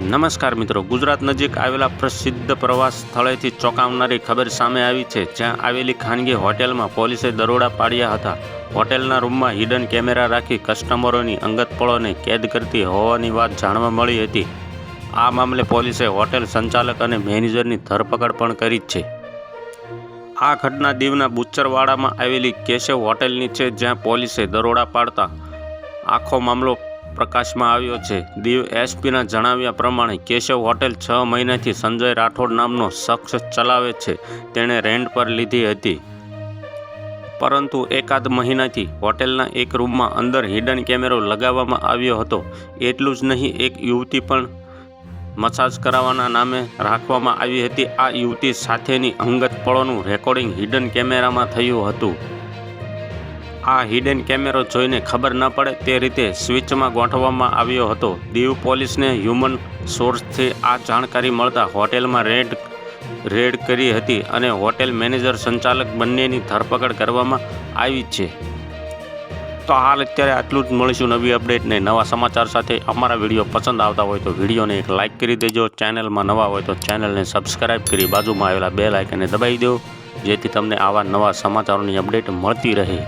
નમસ્કાર મિત્રો. ગુજરાત નજીક આવેલા પ્રસિદ્ધ પ્રવાસ સ્થળેથી ચોંકાવનારી ખબર સામે આવી છે. જ્યાં આવેલી ખાનગી હોટેલમાં પોલીસે દરોડા પાડ્યા હતા. હોટેલના રૂમમાં હિડન કેમેરા રાખી કસ્ટમરોની અંગત પળોને કેદ કરતી હોવાની વાત જાણવા મળી હતી. આ મામલે પોલીસે હોટેલ સંચાલક અને મેનેજરની ધરપકડ પણ કરી છે. આ ઘટના દીવના બુચ્ચરવાડામાં આવેલી કેશવ હોટેલની છે, જ્યાં પોલીસે દરોડા પાડતા. આખો મામલો પ્રકાશમાં આવ્યો છે. દીવ એસપીના જણાવ્યા પ્રમાણે કેશવ હોટેલ છ મહિનાથી સંજય રાઠોડ નામનો શખ્સ ચલાવે છે. તેણે રેન્ટ પર લીધી હતી. પરંતુ એકાદ મહિનાથી હોટેલના એક રૂમમાં અંદર હિડન કેમેરો લગાવવામાં આવ્યો હતો. એટલું જ નહીં, એક યુવતી પણ મસાજ કરાવવાના નામે રાખવામાં આવી હતી. આ યુવતી સાથેની અંગત પળોનું રેકોર્ડિંગ હિડન કેમેરામાં થયું હતું. આ હિડન કેમેરો જોઈને ખબર ન પડે તે રીતે સ્વિચમાં ગોઠવવામાં આવ્યો હતો. દીવ પોલીસને હ્યુમન સોર્સથી આ જાણકારી મળતા હોટેલમાં રેડ રેડ કરી હતી અને હોટેલ મેનેજર સંચાલક બંનેની ધરપકડ કરવામાં આવી છે. તો હાલ અત્યારે આટલું જ મળીશું નવી અપડેટ ને નવા સમાચાર સાથે. અમારા વીડિયો પસંદ આવતા હોય તો વિડીયોને એક લાઇક કરી દેજો. ચેનલમાં નવા હોય તો ચેનલને સબસ્ક્રાઈબ કરી બાજુમાં આવેલા બે લાઇકને દબાવી દો. જેથી તમને આવા નવા સમાચારોની અપડેટ મળતી રહે.